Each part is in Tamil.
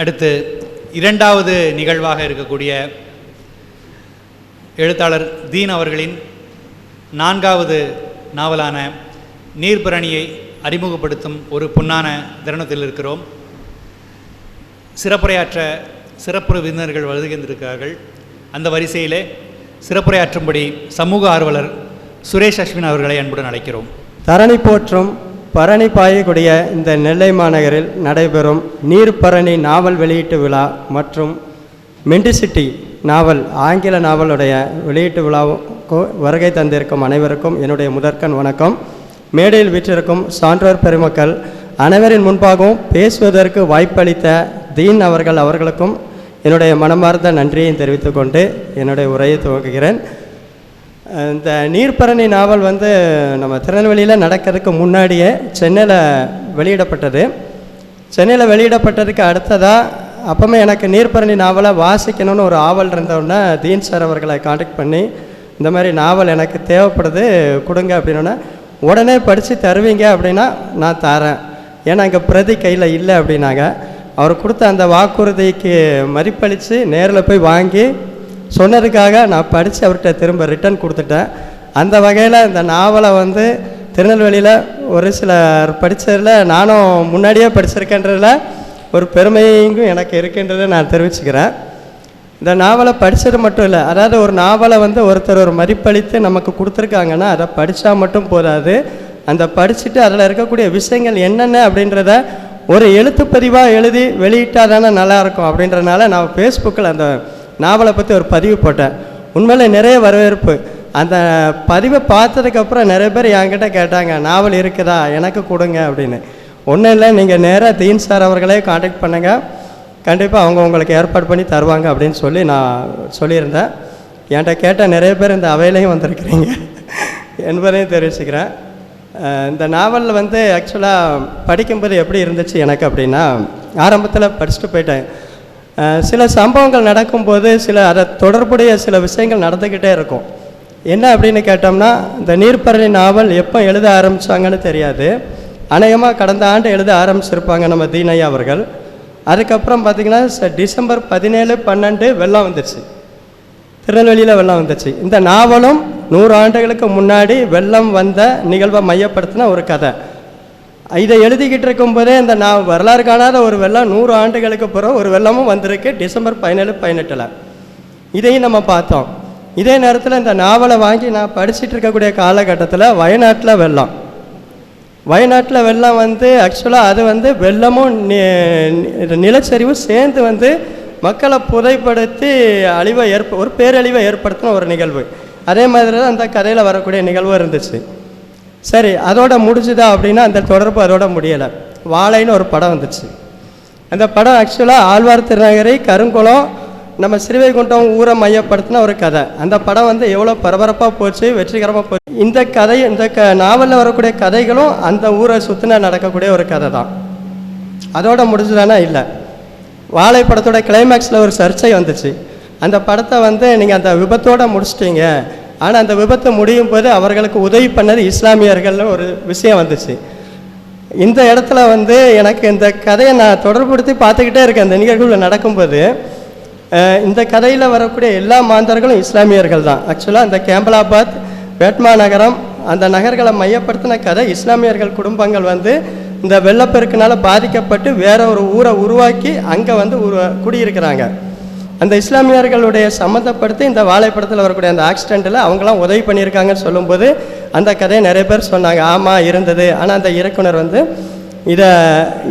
அடுத்து இரண்டாவது நிகழ்வாக இருக்கக்கூடிய எழுத்தாளர் தீன் அவர்களின் நான்காவது நாவலான நீர்பிரணியை அறிமுகப்படுத்தும் ஒரு புண்ணான தருணத்தில் இருக்கிறோம். சிறப்புரையாற்ற சிறப்பு விருந்தினர்கள் வருகின்றிருக்கிறார்கள் அந்த வரிசையிலே சிறப்புரையாற்றும்படி சமூக ஆர்வலர் சுரேஷ் அஸ்வின் அவர்களை அன்புடன் அழைக்கிறோம். தரணி போற்றும் பரணி பாயக்கூடிய இந்த நெல்லை மாநகரில் நடைபெறும் நீர்ப்பரணி நாவல் வெளியீட்டு விழா மற்றும் மெண்டிசிட்டி நாவல் ஆங்கில நாவலுடைய வெளியீட்டு விழாவுக்கு வருகை தந்திருக்கும் அனைவருக்கும் என்னுடைய முதற்கண் வணக்கம். மேடையில் வீற்றிருக்கும் சான்றோர் பெருமக்கள் அனைவரின் முன்பாகவும் பேசுவதற்கு வாய்ப்பளித்த தீன் அவர்கள் அவர்களுக்கும் என்னுடைய மனமார்ந்த நன்றியை தெரிவித்துக்கொண்டு என்னுடைய உரையை துவங்குகிறேன் இந்த நீர்ப்பரணி நாவல் வந்து நம்ம திருநெல்வேலியில் நடக்கிறதுக்கு முன்னாடியே சென்னையில் வெளியிடப்பட்டது. சென்னையில் வெளியிடப்பட்டதுக்கு அடுத்ததாக அப்போமே எனக்கு நீர்ப்பரணி நாவலை வாசிக்கணும்னு ஒரு ஆவல் இருந்தோடனே தீன் சார் அவர்களை காண்டாக்ட் பண்ணி இந்த மாதிரி நாவல் எனக்கு தேவைப்படுது கொடுங்க அப்படின்னோடனே உடனே படித்து தருவீங்க அப்படின்னா நான் தரேன். ஏன்னா இங்கே பிரதி கையில் இல்லை அப்படின்னாங்க. அவர் கொடுத்த அந்த வாக்குறுதிக்கு மதிப்பளித்து நேரில் போய் வாங்கி சொன்னதுக்காக நான் படித்து அவர்கிட்ட திரும்ப ரிட்டர்ன் கொடுத்துட்டேன். அந்த வகையில் இந்த நாவலை வந்து திருநெல்வேலியில் ஒரு சிலர் படித்ததில் நானும் முன்னாடியே படிச்சிருக்கேன்றதில் ஒரு பெருமையும் எனக்கு இருக்குன்றதை நான் தெரிவிச்சுக்கிறேன். இந்த நாவலை படித்தது மட்டும் இல்லை அதாவது ஒரு நாவலை வந்து ஒருத்தர் ஒரு மதிப்பளித்து நமக்கு கொடுத்துருக்காங்கன்னா அதை படித்தா மட்டும் போதாது. அந்த படிச்சுட்டு அதில் இருக்கக்கூடிய விஷயங்கள் என்னென்ன அப்படின்றத ஒரு எழுத்துப்பதிவாக எழுதி வெளியிட்டால் தானே நல்லாயிருக்கும் அப்படின்றனால நான் ஃபேஸ்புக்கில் அந்த நாவலை பற்றி ஒரு பதிவு போட்டேன். உண்மையில் நிறைய வரவேற்பு. அந்த பதிவை பார்த்ததுக்கப்புறம் நிறைய பேர் என்கிட்ட கேட்டாங்க நாவல் இருக்குதா? எனக்கு கொடுங்க அப்படின்னு. ஒன்றும் இல்லை நீங்கள் நேராக தீன் சார் அவர்களே காண்டாக்ட் பண்ணுங்கள் கண்டிப்பாக அவங்க உங்களுக்கு ஏற்பாடு பண்ணி தருவாங்க அப்படின்னு சொல்லி நான் சொல்லியிருந்தேன். என்கிட்ட கேட்ட நிறைய பேர் இந்த அவையிலையும் வந்திருக்கிறீங்க என்பதையும் தெரிவிச்சுக்கிறேன். இந்த நாவலில் வந்து ஆக்சுவலாக படிக்கும்போது எப்படி இருந்துச்சு எனக்கு அப்படின்னா ஆரம்பத்தில் படிச்சுட்டு போயிட்டேன். சில சம்பவங்கள் நடக்கும்போது சில அதை தொடர்புடைய சில விஷயங்கள் நடந்துக்கிட்டே இருக்கும். என்ன அப்படின்னு கேட்டோம்னா இந்த நீர்ப்பறவை நாவல் எப்போ எழுத ஆரம்பித்தாங்கன்னு தெரியாது. அநேகமாக கடந்த ஆண்டு எழுத ஆரம்பிச்சிருப்பாங்க நம்ம தீனையா அவர்கள். அதுக்கப்புறம் பார்த்திங்கன்னா ச- டிசம்பர் பதினேழு பன்னெண்டு வெள்ளம் வந்துருச்சு. திருநெல்வேலியில் வெள்ளம் வந்துச்சு இந்த நாவலும் நூறு ஆண்டுகளுக்கு முன்னாடி வெள்ளம் வந்த நிகழ்வை மையப்படுத்தின ஒரு கதை. இதை எழுதிக்கிட்டு இருக்கும்போதே இந்த நான் வரலாறு காணாத ஒரு வெள்ளம் நூறு ஆண்டுகளுக்கு பிறகு ஒரு வெள்ளமும் வந்திருக்கு. டிசம்பர் பதினேழு பதினெட்டில். இதையும் நம்ம பார்த்தோம். இதே நேரத்தில் இந்த நாவலை வாங்கி நான் படிச்சுட்டு இருக்கக்கூடிய காலகட்டத்தில் வயநாட்டில் வெள்ளம். வயநாட்டில் வெள்ளம் வந்து ஆக்சுவலாக அது வந்து வெள்ளமும் நிலச்சரிவும் சேர்ந்து வந்து மக்களை புதைப்படுத்தி அழிவை ஏற்ப ஒரு பேரழிவை ஏற்படுத்தின ஒரு நிகழ்வு. அதே மாதிரி தான் அந்த கதையில் வரக்கூடிய நிகழ்வு இருந்துச்சு. சரி அதோட முடிஞ்சுதா அப்படின்னா அந்த தொடர்பு அதோட முடியலை. வாழைன்னு ஒரு படம் வந்துச்சு. அந்த படம் ஆக்சுவலாக ஆழ்வார் திருநகரி கருங்குளம் நம்ம ஸ்ரீவைகுண்டம் ஊரை மையப்படுத்தின ஒரு கதை. அந்த படம் வந்து எவ்வளோ பரபரப்பாக போச்சு வெற்றிகரமாக போச்சு. இந்த கதை இந்த க நாவலில் வரக்கூடிய கதைகளும் அந்த ஊரை சுற்றின நடக்கக்கூடிய ஒரு கதை தான். அதோட முடிஞ்சுதானா? இல்லை. வாழை படத்தோட கிளைமேக்ஸில் ஒரு சர்ச்சை வந்துச்சு. அந்த படத்தை வந்து நீங்கள் அந்த விபத்தோட முடிச்சிட்டீங்க. ஆனால் அந்த விபத்து முடியும் போது அவர்களுக்கு உதவி பண்ணது இஸ்லாமியர்கள்னு ஒரு விஷயம் வந்துச்சு. இந்த இடத்துல வந்து எனக்கு இந்த கதையை நான் தொடர்புடுத்தி பார்த்துக்கிட்டே இருக்கேன். இந்த நிகழ்வுகள் நடக்கும்போது இந்த கதையில் வரக்கூடிய எல்லா மாந்தர்களும் இஸ்லாமியர்கள் தான். ஆக்சுவலாக இந்த கேம்பலாபாத் வேட்மா நகரம் அந்த நகர்களை மையப்படுத்தின கதை இஸ்லாமியர்கள் குடும்பங்கள் வந்து இந்த வெள்ளப்பெருக்கினால் பாதிக்கப்பட்டு வேற ஒரு ஊரை உருவாக்கி அங்கே வந்து உருவா குடியிருக்கிறாங்க. அந்த இஸ்லாமியர்களுடைய சம்மந்தப்படுத்தி இந்த வாழைப்படத்தில் வரக்கூடிய அந்த ஆக்சிடெண்ட்டில் அவங்களாம் உதவி பண்ணியிருக்காங்கன்னு சொல்லும்போது அந்த கதையை நிறைய பேர் சொன்னாங்க. ஆமாம் இருந்தது. ஆனால் அந்த இயக்குனர் வந்து இதை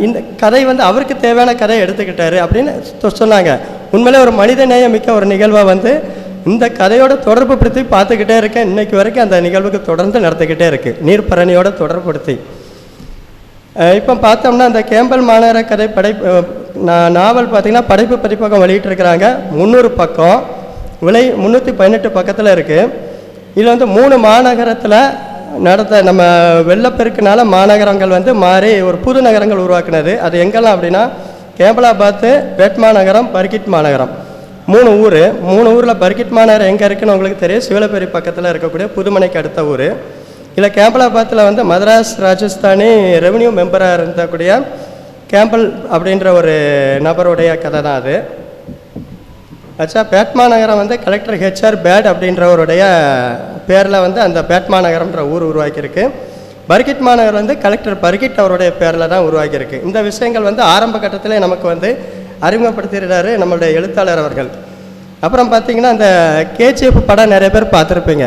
இந்த கதை வந்து அவருக்கு தேவையான கதையை எடுத்துக்கிட்டாரு அப்படின்னு சொ- சொன்னாங்க. உண்மையிலே ஒரு மனித நேயமிக்க ஒரு நிகழ்வை வந்து இந்த கதையோட தொடர்பு படுத்தி பார்த்துக்கிட்டே இருக்கேன். இன்னைக்கு வரைக்கும் அந்த நிகழ்வுக்கு தொடர்ந்து நடத்திக்கிட்டே இருக்குது நீர்பரணியோட தொடர்புப்படுத்தி இப்போ பார்த்தோம்னா அந்த கேம்பல் மாநகர கதை படை நான் நாவல் பார்த்தீங்கன்னா படைப்பு பதிப்பகம் வெளியிட்டிருக்கிறாங்க. முந்நூறு பக்கம். விலை முந்நூற்றி பதினெட்டு பக்கத்தில் இருக்குது இதில் வந்து மூணு மாநகரத்தில் நடந்த நம்ம வெள்ளப்பெருக்குனால மாநகரங்கள் வந்து மாறி ஒரு புது நகரங்கள் உருவாக்குனது. அது எங்கெல்லாம் அப்படின்னா கேம்பலாபாத்து வேட்மா நகரம் பர்கிட் மாநகரம். மூணு ஊர். மூணு ஊரில் பர்கிட் மாநகரம் எங்கே இருக்குன்னு உங்களுக்கு தெரியும். சிவலப்பேரி பக்கத்தில் இருக்கக்கூடிய புதுமனைக்கு அடுத்த ஊர். இதில் கேம்பலாபாத்தில் வந்து மதராஸ் ராஜஸ்தானி ரெவன்யூ மெம்பராக இருந்தக்கூடிய கேம்பல் அப்படின்ற ஒரு நபருடைய கதை தான் அது. ஆச்சா பேட்மா நகரம் வந்து கலெக்டர் ஹெச்ஆர் பேட் அப்படின்றவருடைய பேரில் வந்து அந்த பேட்மா நகரம்ன்ற ஊர் உருவாக்கியிருக்கு. பர்கிட் மாநகர் வந்து கலெக்டர் பர்கிட் அவருடைய பேரில் தான் உருவாக்கியிருக்கு. இந்த விஷயங்கள் வந்து ஆரம்ப கட்டத்திலே நமக்கு வந்து அறிமுகப்படுத்திடுறாரு நம்மளுடைய எழுத்தாளர் அவர்கள். அப்புறம் பார்த்தீங்கன்னா அந்த கேஜிஎஃப் படம் நிறைய பேர் பார்த்துருப்பீங்க.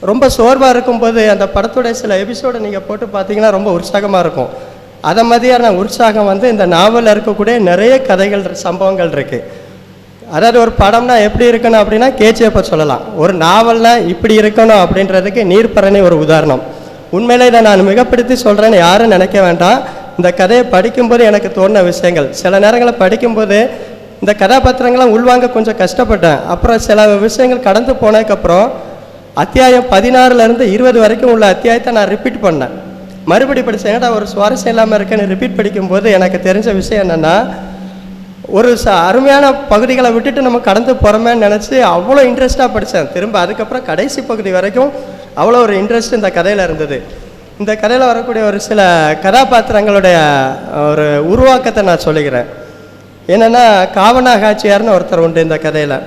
ரொம்ப சோர்வாக இருக்கும்போது அந்த படத்துடைய சில எபிசோடை நீங்கள் போட்டு பார்த்தீங்கன்னா ரொம்ப உற்சாகமாக இருக்கும். அதை மாதிரியான உற்சாகம் வந்து இந்த நாவலில் இருக்கக்கூடிய நிறைய கதைகள் சம்பவங்கள் இருக்குது அதாவது ஒரு படம்னா எப்படி இருக்கணும் அப்படின்னா கேஜிஎஃப்பை சொல்லலாம். ஒரு நாவல்னால் இப்படி இருக்கணும் அப்படின்றதுக்கு நீர்ப்பரணி ஒரு உதாரணம். உண்மையிலே இதை நான் மிகப்படுத்தி சொல்கிறேன்னு யாரும் நினைக்க வேண்டாம். இந்த கதையை படிக்கும்போது எனக்கு தோணின விஷயங்கள். சில நேரங்களில் படிக்கும்போது இந்த கதாபாத்திரங்கள்லாம் உள்வாங்க கொஞ்சம் கஷ்டப்பட்டேன். அப்புறம் சில விஷயங்கள் கடந்து போனதுக்கப்புறம் அத்தியாயம் பதினாறுலேருந்து இருபது வரைக்கும் உள்ள அத்தியாயத்தை நான் ரிப்பீட் பண்ணேன். மறுபடி படித்தேன் ஏன்டா ஒரு சுவாரஸ்யம் இல்லாமல் இருக்குன்னு ரிப்பீட் படிக்கும்போது எனக்கு தெரிஞ்ச விஷயம் என்னென்னா ஒரு ச அருமையான பகுதிகளை விட்டுட்டு நம்ம கடந்து போகிறோமேன்னு நினச்சி அவ்வளோ இன்ட்ரெஸ்ட்டாக படித்தேன் திரும்ப அதுக்கப்புறம் கடைசி பகுதி வரைக்கும் அவ்வளோ ஒரு இன்ட்ரெஸ்ட் இந்த கதையில் இருந்தது. இந்த கதையில் வரக்கூடிய ஒரு சில கதாபாத்திரங்களுடைய ஒரு உருவாக்கத்தை நான் சொல்லிக்கிறேன். என்னென்னா காவனா காட்சியார்னு ஒருத்தர் உண்டு இந்த கதையில்.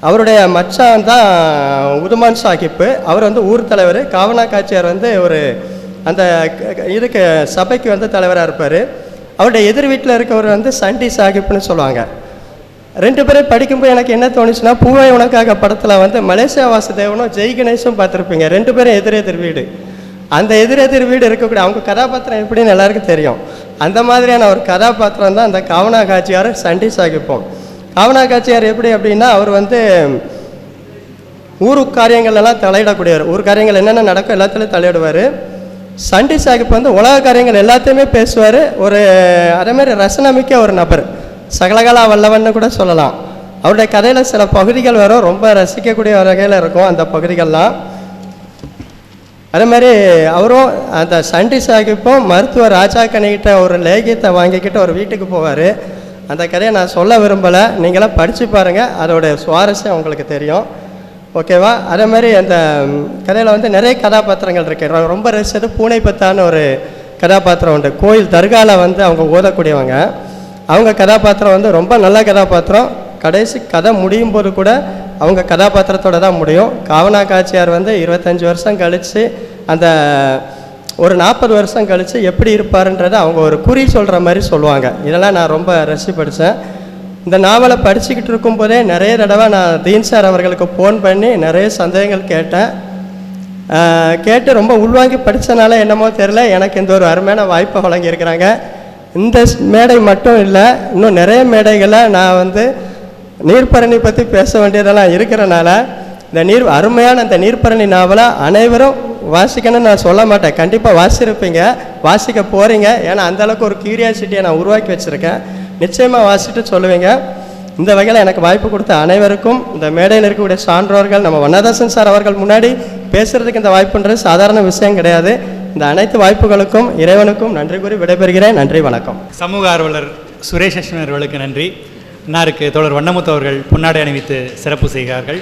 அவருடைய மச்சான் தான் உதுமான் சாஹிப்பு அவர் வந்து ஊர் தலைவர். காவனா காட்சியார் வந்து ஒரு அந்த இதுக்கு சபைக்கு வந்து தலைவராக இருப்பார். அவருடைய எதிர் வீட்டில் இருக்கவர் வந்து சண்டி சாஹிப்னு சொல்லுவாங்க. ரெண்டு பேரும் படிக்கும்போது எனக்கு என்ன தோணுச்சுன்னா பூவை உனக்காக படத்தில் வந்து மலேசியா வாசுதேவனும் ஜெய் கணேஷும் பார்த்துருப்பீங்க. ரெண்டு பேரும் எதிர் எதிர் வீடு. அந்த எதிர் எதிர் வீடு இருக்கக்கூடிய அவங்க கதாபாத்திரம் எப்படின்னு எல்லாருக்கும் தெரியும். அந்த மாதிரியான ஒரு கதாபாத்திரம் தான் அந்த காவனா காட்சியார் சண்டி சாகிப்போம் காவனா எப்படி அப்படின்னா அவர் வந்து ஊர் காரியங்கள் எல்லாம் தலையிடக்கூடியவர். ஊர் காரியங்கள் என்னென்ன நடக்கும் எல்லாத்துலையும் தலையிடுவார். சண்டி சாஹிப் வந்து உலக காரியங்கள் எல்லாத்தையுமே பேசுவார். ஒரு அதேமாதிரி ரசனமிக்க ஒரு நபர். சகலகலா வல்லவன்னு கூட சொல்லலாம். அவருடைய கதையில் சில பகுதிகள் வரும். ரொம்ப ரசிக்கக்கூடிய வகையில் இருக்கும் அந்த பகுதிகள்லாம். அதே மாதிரி அவரும் அந்த சண்டி சாஹிப்பும் மருத்துவர் ராஜா ஒரு லேகியத்தை வாங்கிக்கிட்டு ஒரு வீட்டுக்கு போவார். அந்த கதையை நான் சொல்ல விரும்பலை. நீங்களாம் படித்து பாருங்கள் அதோடய சுவாரஸ்யம் உங்களுக்கு தெரியும். ஓகேவா அதே மாதிரி அந்த கதையில் வந்து நிறைய கதாபாத்திரங்கள் இருக்குது ரொம்ப ரசித்தது பூனை பத்தான ஒரு கதாபாத்திரம் உண்டு. கோயில் தர்காவில் வந்து அவங்க ஓதக்கூடியவங்க. அவங்க கதாபாத்திரம் வந்து ரொம்ப நல்ல கதாபாத்திரம். கடைசி கதை முடியும் போது கூட அவங்க கதாபாத்திரத்தோட தான் முடியும். காவனா காட்சியார் வந்து இருபத்தஞ்சி வருஷம் கழித்து அந்த ஒரு நாற்பது வருஷம் கழித்து எப்படி இருப்பாருன்றதை அவங்க ஒரு குறி சொல்கிற மாதிரி சொல்லுவாங்க. இதெல்லாம் நான் ரொம்ப ரசி படித்தேன் இந்த நாவலை படிச்சுக்கிட்டு இருக்கும்போதே நிறைய தடவை நான் தீன் சார் அவர்களுக்கு ஃபோன் பண்ணி நிறைய சந்தேகங்கள் கேட்டேன். கேட்டு ரொம்ப உள்வாங்கி படித்தனால என்னமோ தெரில எனக்கு இந்த ஒரு அருமையான வாய்ப்பை வழங்கியிருக்கிறாங்க. இந்த ஸ்- மேடை மட்டும் இல்லை இன்னும் நிறைய மேடைகளை நான் வந்து நீர்ப்பரணி பற்றி பேச வேண்டியதெல்லாம் இருக்கிறனால இந்த நீர் அருமையான இந்த நீர்ப்பரணி நாவலை அனைவரும் வாசிக்கணும்னு நான் சொல்ல மாட்டேன். கண்டிப்பாக வாசிருப்பீங்க வாசிக்க போகிறீங்க ஏன்னா அந்தளவுக்கு ஒரு கியூரியாசிட்டியை நான் உருவாக்கி வச்சுருக்கேன். நிச்சயமாக வாசிட்டு சொல்லுவீங்க. இந்த வகையில் எனக்கு வாய்ப்பு கொடுத்த அனைவருக்கும் இந்த மேடையில் இருக்கக்கூடிய சான்றோர்கள் நம்ம வண்ணதாசன் சார் அவர்கள் முன்னாடி பேசுகிறதுக்கு இந்த வாய்ப்புன்றது சாதாரண விஷயம் கிடையாது. இந்த அனைத்து வாய்ப்புகளுக்கும் இறைவனுக்கும் நன்றி கூறி விடைபெறுகிறேன். நன்றி வணக்கம். சமூக ஆர்வலர் சுரேஷ் அவர்களுக்கு நன்றி. இன்னாருக்கு தோழர் வண்ணமுத்து அவர்கள் பொன்னாடை அணிவித்து சிறப்பு செய்கிறார்கள்.